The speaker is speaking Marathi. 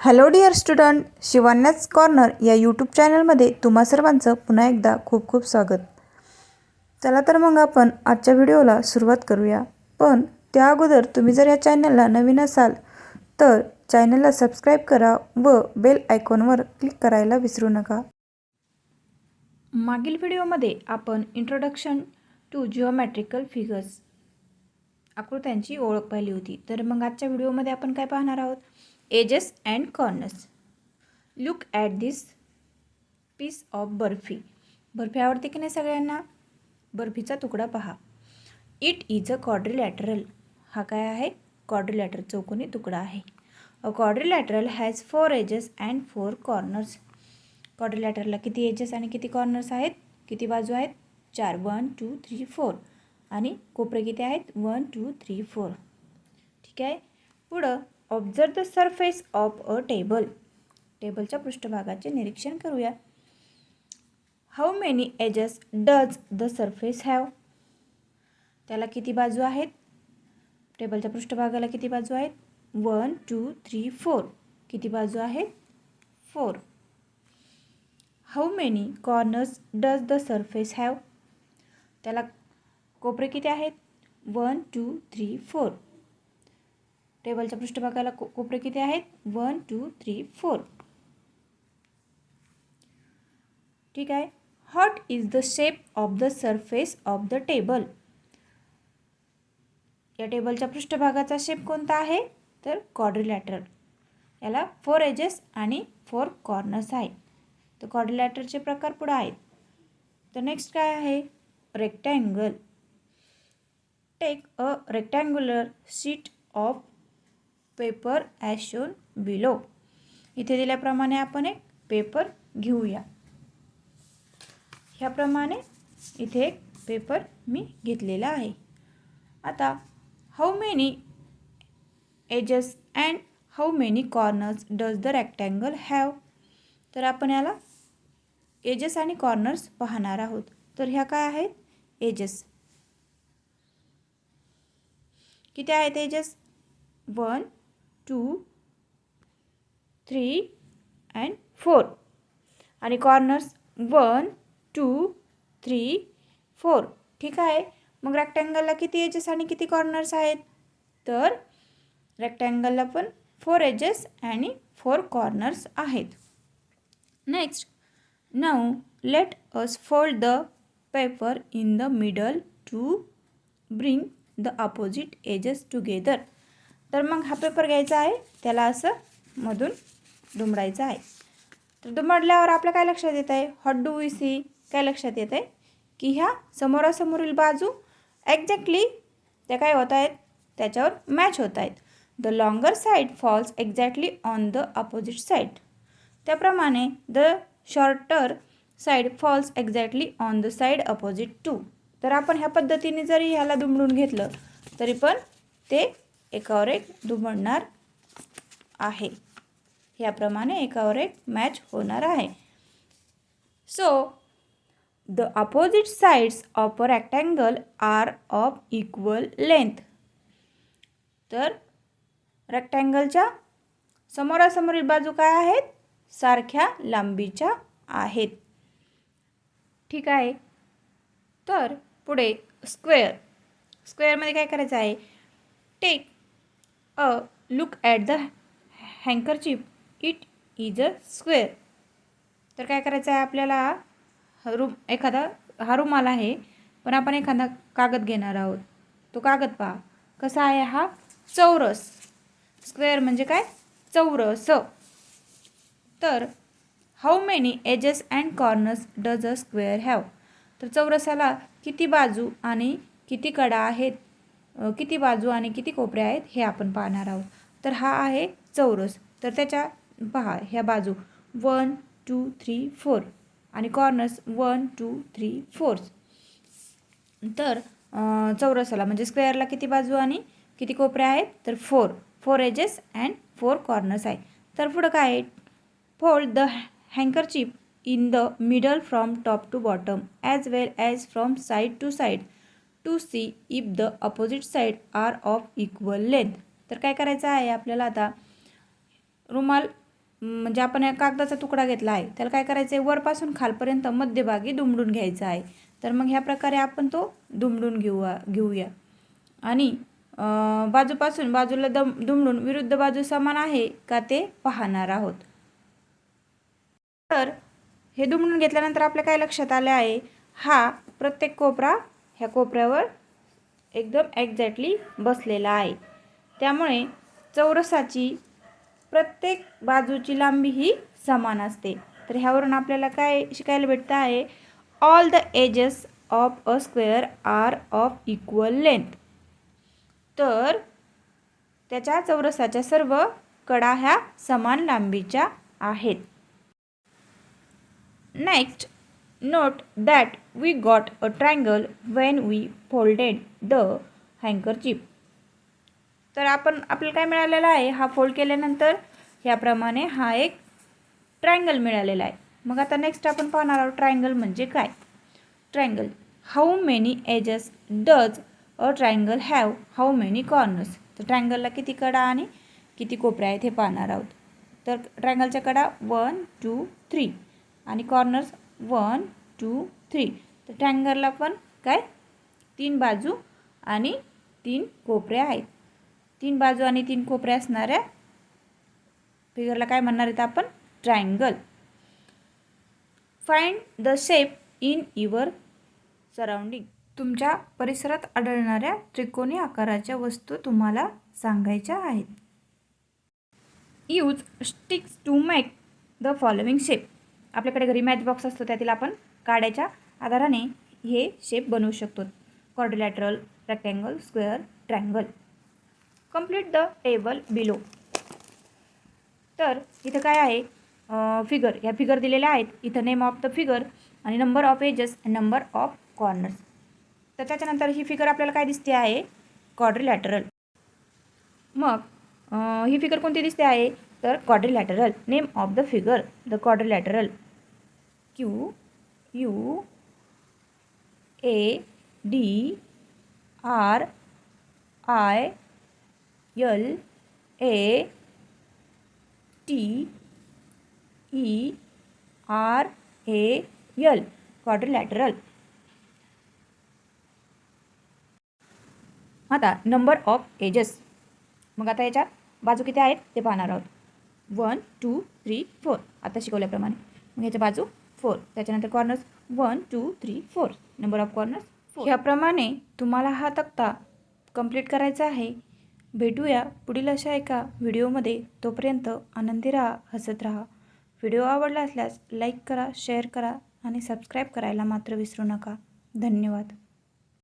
हॅलो डिअर स्टुडंट शिवान्याच कॉर्नर या यूट्यूब चॅनलमध्ये तुम्हा सर्वांचं पुन्हा एकदा खूप खूप स्वागत. चला तर मग आपण आजच्या व्हिडिओला सुरुवात करूया. पण त्या अगोदर तुम्ही जर या चॅनलला नवीन असाल तर चॅनलला सबस्क्राईब करा व बेल आयकॉनवर क्लिक करायला विसरू नका. मागील व्हिडिओमध्ये आपण इंट्रोडक्शन टू जिओमॅट्रिकल फिगर्स आकृत्यांची ओळख पाहिली होती. तर मग आजच्या व्हिडिओमध्ये आपण काय पाहणार आहोत? Edges and corners look at this piece of barfi barfi आवडते की नाही सगळ्यांना? बर्फीचा तुकडा पहा. It is a quadrilateral. हा काय आहे? quadrilateral चौकोनी तुकडा आहे. A quadrilateral has four edges and four corners quadrilateralला किती एजेस आणि किती कॉर्नर्स आहेत? किती बाजू आहेत? चार. वन टू थ्री फोर आणि कोपरे किती आहेत? वन टू थ्री फोर ठीक आहे? पुढं observe the surface of a table टेबलच्या पृष्ठभागाचे निरीक्षण करूया. How many edges does the surface have त्याला किती बाजू आहेत? टेबलच्या पृष्ठभागाला किती बाजू आहेत? वन टू थ्री फोर किती बाजू आहेत? Four how many corners does the surface have त्याला कोपरे किती आहेत? वन टू थ्री फोर टेबलच्या पृष्ठभागाला को कोपरे किती आहेत? One two three four. ठीक आहे. What is the shape of the surface of the table या टेबलच्या पृष्ठभागाचा शेप कोणता आहे? तर कॉड्रिलॅटर याला फोर एजेस आणि फोर कॉर्नर्स आहेत. तर कॉड्रिलॅटरचे प्रकार पुढे आहेत. तर नेक्स्ट काय आहे? Rectangle take a rectangular sheet of paper as shown below इथे दिल्याप्रमाणे आपण एक पेपर घेऊया. ह्याप्रमाणे इथे एक पेपर मी घेतलेला आहे. आता how many edges and how many corners does the rectangle have तर आपण याला एजेस आणि कॉर्नर्स पाहणार आहोत. तर ह्या काय आहेत? एजेस किती आहेत edges one two three and four. आणि corners one two three four. ठीक आहे? मग रेक्टँगलला किती एजेस आणि किती कॉर्नर्स आहेत? तर रेक्टँगलला पण फोर एजेस आणि फोर कॉर्नर्स आहेत. Next now let us fold the paper in the middle to bring the opposite edges together तर मग हा पेपर घ्यायचा आहे. त्याला असं मधून दुमडायचं आहे. तर दुमडल्यावर आपल्या काय लक्षात येत आहे? हॉट डू वी सी काय लक्षात येत आहे? की ह्या समोरासमोरील बाजू एक्झॅक्टली त्या काय होत आहेत? त्याच्यावर मॅच होत आहेत. The longer side falls exactly on the opposite side त्याप्रमाणे the shorter side falls exactly on the side opposite to तर आपण ह्या पद्धतीने जरी ह्याला दुमडून घेतलं तरी पण ते एकावर एक दुमडणार आहे. याप्रमाणे एकावर एक मॅच होणार आहे. So the opposite sides of a rectangle are of equal length तर रेक्टँगलच्या समोरासमोरील बाजू काय आहेत? सारख्या लांबीच्या आहेत. ठीक आहे. तर पुढे स्क्वेअर स्क्वेअरमध्ये काय करायचं आहे? Take a look at the handkerchief it is a square तर काय करायचं आहे आपल्याला रूम एखादा हा रुमाल आहे पण आपण एखादा कागद घेणार आहोत. तो कागद पहा. कसा आहे हा? चौरस. स्क्वेअर म्हणजे काय? चौरस. तर how many edges and corners does a square have तर चौरसाला किती बाजू आणि किती कडा आहेत? किती बाजू आणि किती कोपरे आहेत हे आपण पाहणार आहोत. तर हा आहे चौरस. तर त्याच्या पहा ह्या बाजू. वन टू थ्री फोर आणि corners one two three fours तर चौरसाला म्हणजे स्क्वेअरला किती बाजू आणि किती कोपरे आहेत? तर four four edges and four corners आहे. तर पुढं काय आहे? Fold the handkerchief in the middle from top to bottom as well as from side to side to see if the opposite side are of equal length. तर काय करायचं आहे आपल्याला आता? रुमाल म्हणजे आपण या कागदाचा तुकडा घेतला आहे. त्याला काय करायचं आहे वरपासून खालपर्यंत मध्यभागी दुमडून घ्यायचा आहे. तर मग ह्या प्रकारे आपण तो दुमडून घेऊ घेऊया. आणि बाजूपासून बाजूला दम दुमडून विरुद्ध बाजू समान आहे का ते पाहणार आहोत? तर हे दुमडून घेतल्यानंतर आपल्या काय लक्षात आलं आहे? हा प्रत्येक कोपरा ह्या कोपऱ्यावर एकदम एक्झॅक्टली बसलेला आहे. त्यामुळे चौरसाची प्रत्येक बाजूची लांबी ही समान असते. तर ह्यावरून आपल्याला काय शिकायला भेटतं आहे? All the edges of a square are of equal length तर त्याच्या चौरसाच्या सर्व कडा ह्या समान लांबीच्या आहेत. Next note that we got a triangle when we folded the handkerchief. तर आपण आपल्याला काय मिळालेलं आहे? हा फोल्ड केल्यानंतर ह्याप्रमाणे हा एक ट्रायंगल मिळालेला आहे. मग आता नेक्स्ट आपण पाहणार आहोत ट्रायंगल म्हणजे काय? Triangle how many edges does a triangle have how many corners तर ट्रायंगलला किती कडा आणि किती कोपऱ्या आहेत हे पाहणार आहोत. तर ट्रायंगलच्या कडा वन टू थ्री आणि कॉर्नर्स वन टू थ्री. तर ट्रँगलला पण काय? तीन बाजू आणि तीन कोपऱ्या आहेत. तीन बाजू आणि तीन कोपऱ्या असणाऱ्या फिगरला काय म्हणणार आहेत आपण? Triangle find the shape in your surrounding तुमच्या परिसरात आढळणाऱ्या त्रिकोणी आकाराच्या वस्तू तुम्हाला सांगायच्या आहेत. Use sticks to make the following shape आपल्याकडे घरी मॅच बॉक्स असतो त्यातील आपण काड्याच्या आधाराने हे शेप बनवू शकतो. Quadrilateral rectangle square triangle complete the table below तर इथं काय आहे? फिगर ह्या फिगर दिलेल्या आहेत. इथं नेम ऑफ द फिगर आणि number of edges number of corners तर त्याच्यानंतर ही फिगर आपल्याला काय दिसते आहे? क्वाड्रिलॅटरल मग ही फिगर कोणती दिसते आहे? तर quadrilateral name of the figure the quadrilateral Q U A D R I L A T E R A L quadrilateral आता नंबर ऑफ एजेस मग आता याच्या बाजू किती आहेत? ते पाहणार आहोत. वन टू थ्री फोर आता शिकवल्याप्रमाणे. मग ह्याच्या बाजू फोर. त्याच्यानंतर corners one two three four number of corners four ह्याप्रमाणे तुम्हाला हा तक्ता कंप्लीट करायचा आहे. भेटूया पुढील अशा एका व्हिडिओमध्ये. तोपर्यंत आनंदी राहा हसत राहा. व्हिडिओ आवडला असल्यास लाईक करा शेअर करा आणि सबस्क्राईब करायला मात्र विसरू नका. धन्यवाद.